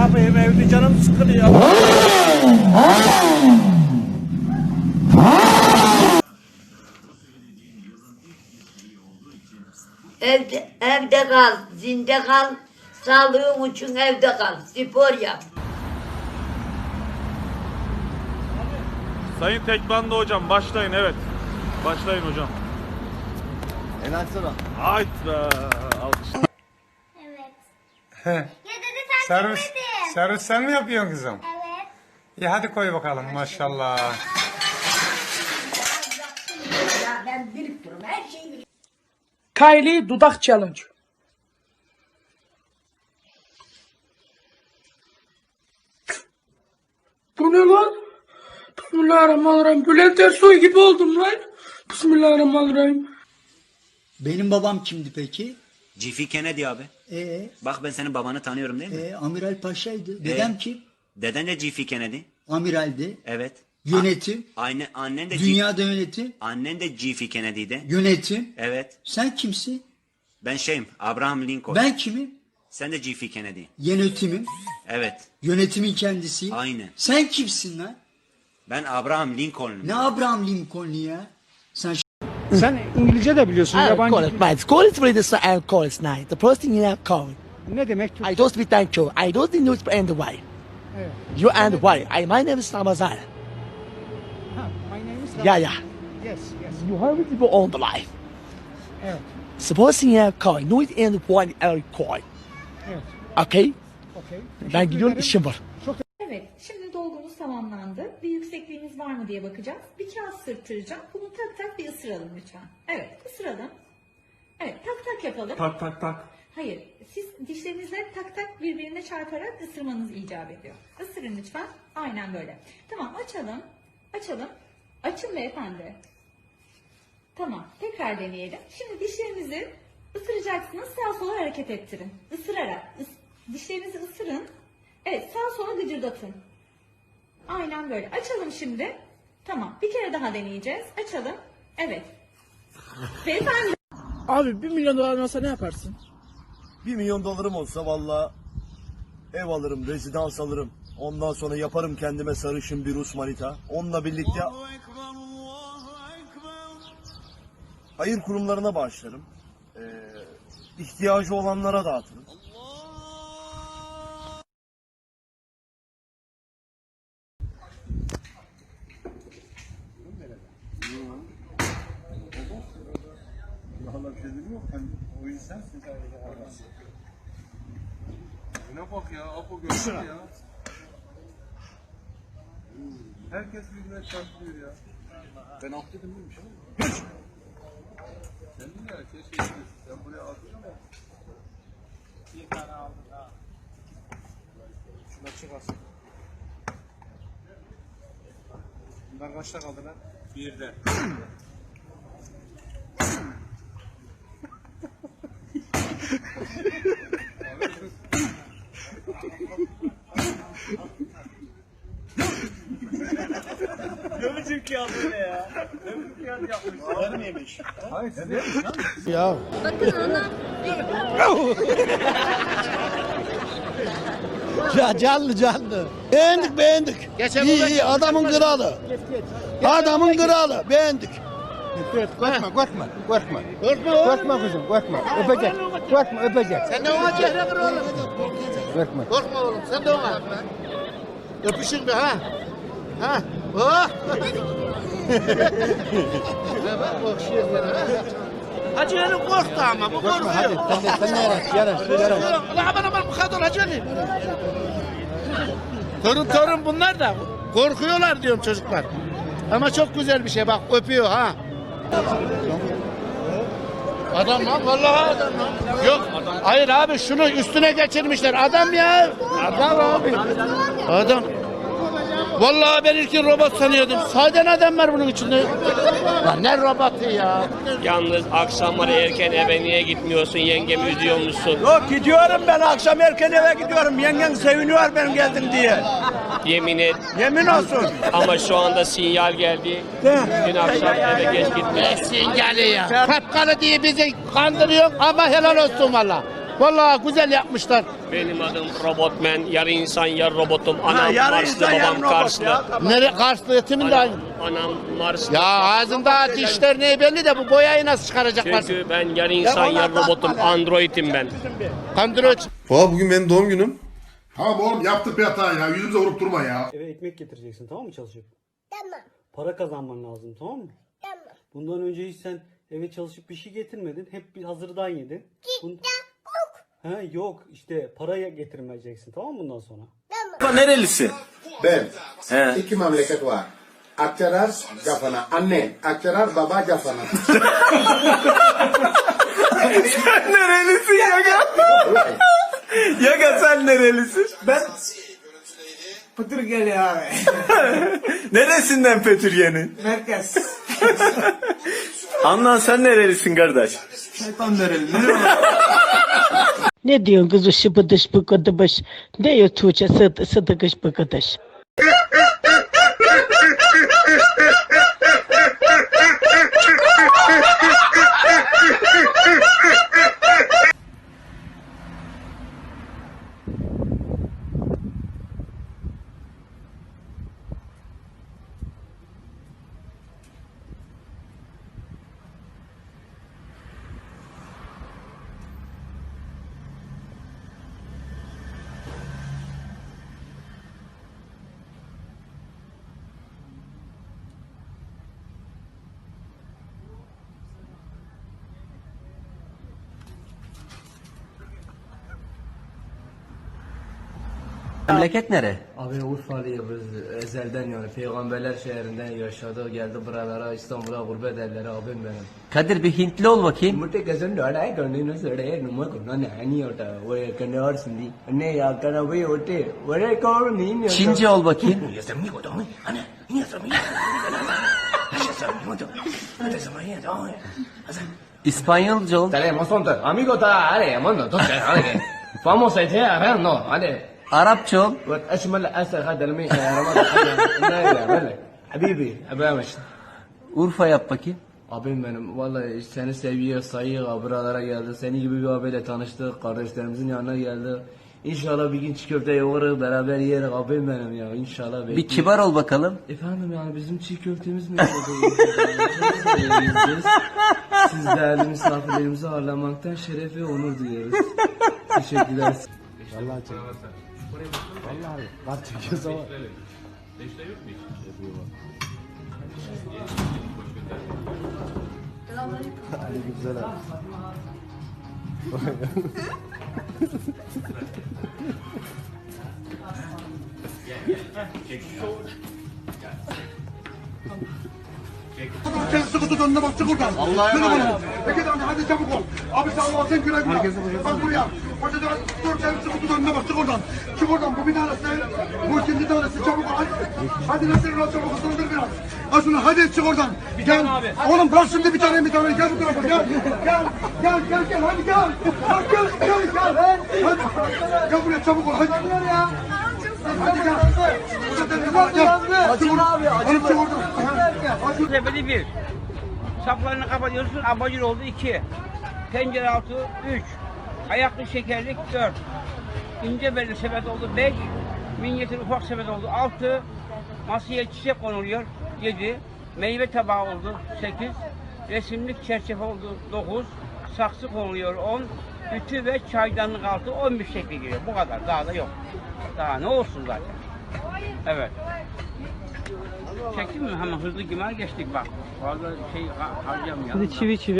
yapayım evde canım sıkılıyor. Evde, evde kal, zinde kal, sağlığın için evde kal, spor yap. Sayın Tekvando hocam başlayın evet. Başlayın hocam. Helal sana. Hayt be. Alkış. Evet. He. Ya dede sen Servis. Servis sen mi yapıyorsun kızım? Evet. İyi hadi koy bakalım maşallah. Kylie dudak challenge. Bu ne lan? Bismillahirrahmanirrahim. Bülent Ersoy gibi oldum lan. Bismillahirrahmanirrahim. Benim babam kimdi peki? Cifi Kennedy abi. Ee, Bak ben senin babanı tanıyorum değil mi? e, Amiral Paşa'ydı. Dedem Ee? kim? Deden de Cifi Kennedy. Amiraldi. Evet. Yönetim. Anne, annen de G- Dünyada yönetim. annen de Cifi Kennedy'de. Yönetim. Evet. Sen kimsin? Ben şeyim Abraham Lincoln. Ben kimim? Sen de Cifi Kennedy. Yönetimim. Evet. Yönetimin kendisiyim. Aynen. Sen kimsin lan? Ben Abraham Lincoln'um. Ne Abraham Lincoln'u ya? Sen Sen İngilizce de biliyorsun yabancı. call it my school is so I'll call it night. The first thing you have called. Ne demek? I don't speak thank you. I don't think you and why. You and why. I my name is Ramazan. Ha, my name is Yeah, yeah. Yes, yes. You have people on the line. Evet. Supposing you have called, no it and why call. Evet. Okay? Okey. Ben gidiyorum işim var. Evet, şimdi dolgumuz tamamlandı. Bir yüksekliğimiz var mı diye bakacağız. Bir kağıt sırtıracağım. Bunu tak tak bir ısıralım lütfen. Evet, ısıralım. Evet, tak tak yapalım. Tak tak tak. Hayır, siz dişlerinizle tak tak birbirine çarparak ısırmanız icap ediyor. Isırın lütfen. Aynen böyle. Tamam, açalım. Açalım. Açın beyefendi. Tamam, tekrar deneyelim. Şimdi dişlerinizi ısıracaksınız, sağa sola hareket ettirin. Isırarak. Is- dişlerinizi ısırın. Evet, sağa sola gıcırdatın. Aynen böyle. Açalım şimdi. Tamam, bir kere daha deneyeceğiz. Açalım. Evet. Beyefendi. Abi 1 milyon dolar olsa ne yaparsın? 1 milyon dolarım olsa valla ev alırım, rezidans alırım. Ondan sonra yaparım kendime sarışın bir Rus manita. Onunla birlikte hayır kurumlarına bağışlarım. Ee, ihtiyacı olanlara dağıtırım. Ne bak ya. Apo görsün ya. Herkes birbirine çarpıyor ya. Ben alt dedim değil mi? Şey Sen de ya keşke. Sen buraya attın ama. Bir tane aldın ha. Şuna çıkarsın. Bunlar kaçta kaldı lan? Birde. Ya canlı canlı. Beğendik beğendik. iyi iyi adamın kralı. Adamın kralı beğendik. Korkma, korkma, korkma. Korkma Korkma kızım, korkma. Öpecek, korkma, öpecek. Sen de ona cehre kır oğlum. Korkma. Korkma oğlum sen de ona. Öpüşün bir ha. Ha. Oh. Ha, bak okşuyor seni ha. Hacı Ali korktu ama bu korkuyor. Hadi, sen de, sen de yanaş, yanaş, yanaş. Ulan aman aman bu kadar Hacı Ali. Torun torun bunlar da korkuyorlar diyorum çocuklar. Ama çok güzel bir şey bak öpüyor ha. Adam lan vallahi adam lan. Yok hayır abi şunu üstüne geçirmişler adam ya. Adam abi. Adam. Vallahi ben ilkin robot sanıyordum. Sade adam var bunun içinde. Lan ne robotu ya? Yalnız akşamları erken eve niye gitmiyorsun? Yengemi üzüyor musun? Yok gidiyorum ben akşam erken eve gidiyorum. Yengen seviniyor ben geldim diye. Yemin et. Yemin olsun. Ama şu anda sinyal geldi. Dün akşam eve geç gitmiş. Sinyali ya. Kapkalı diye bizi kandırıyor ama helal olsun valla. Vallahi güzel yapmışlar. Benim adım Robotman. Yarı insan yarı robotum. Ha, Anam yarı Marslı insan, babam robot Karslı. ya. Nere Karslı etimin de aynı. Anam Marslı. Ya ağzında dişler ne belli de bu boyayı nasıl çıkaracaklar? Çünkü ben yarı insan yarı robotum. Android'im ben. Kandırıyor. Baba bugün benim doğum günüm. Tamam oğlum yaptık bir hata ya. Yüzümüze vurup durma ya. Eve ekmek getireceksin tamam mı çalışıp? Tamam. Para kazanman lazım tamam mı? Tamam. Bundan önce hiç sen eve çalışıp bir şey getirmedin. Hep bir hazırdan yedin. Bun... Ha yok işte paraya getirmeyeceksin tamam mı bundan sonra? Nerelisin? Ben. İki memleket var. Akçarar, Cafana. Anne, Akçarar, baba, Cafana. Sen nerelisin Yaga? Yaga sen nerelisin? Ben Pıtırgeli abi. neresinden Petürye'nin? Merkez. Anlan sen nerelisin kardeş? Şeytan nereli? Ne diyorsun kızı şıbıdış bıkıdıbış? Ne diyor Tuğçe sıdı, sıdıkış bıkıdış? Memleket nere? Abi Urfalıyız biz ezelden yani. Peygamberler şehrinden yaşadı geldi buralara İstanbul'a gurbet ellere abim benim. Kadir bir Hintli ol bakayım. Mutte kazan da ay gönlünü söyle numara kurna ne hani ota ve kanar sindi ne ya kana be ote ve kor ni ne Çince ol bakayım. Yasam ni oto ana ni yasam ni Yasam ni oto Yasam ni oto İspanyolca ol. Tenemos amigo ta tonto ale Vamos a ver no ale Arapça ol. واشمل اسد هذا المي رمضان لا لا حبيبي ابامش Urfa yap bakayım. Abim benim vallahi seni seviyor sayıyor buralara geldi seni gibi bir abiyle tanıştık kardeşlerimizin yanına geldi İnşallah bir gün çiğ köfte yoğurur beraber yeriz abim benim ya inşallah Bir kibar ol bakalım. Efendim yani bizim çiğ köftemiz mi Çok severiz biz. Siz değerli misafirlerimizi ağırlamaktan şeref ve onur duyuyoruz. Teşekkürler. Vallahi çek. Vallahi var çekiyoruz ama. Aleykümselam. Sen sıkı tut önüne bak çık oradan. Allah'a emanet. Peki hadi çabuk ol. Abi sen Allah'a sen güle güle. Bak buraya. Hoca da dur sen sıkı tut önüne bak çık oradan. Çık oradan bu bir tanesi. Bu ikinci tanesi çabuk. Hadi. Hadi nasıl lan çabuk ısındır biraz. Al şunu hadi çık oradan. Gel. Oğlum bırak şimdi bir tane bir tane gel bu tarafa gel. Gel. Gel gel gel hadi gel. Bak gel gel gel. Hadi. Gel buraya çabuk ol hadi. Hadi gel. Burada gel. Açın abi. Hadi. Hadi. Tepeli bir. Saplarını kapatıyorsun. Abajur oldu iki. Pencere altı üç. Ayaklı şekerlik dört. İnce belli sepet oldu beş. Minyatür ufak sepet oldu altı. Masaya çiçek konuluyor yedi. Meyve tabağı oldu sekiz. Resimlik çerçeve oldu dokuz. Saksı konuluyor on. Ütü ve çaydanlık altı on bir şekli giriyor. Bu kadar. Daha da yok. Daha ne olsun zaten. Evet. Çektin mi? Hemen hızlı gümer geçtik bak. Fazla şey ha- harcamayalım. da. çivi çivi.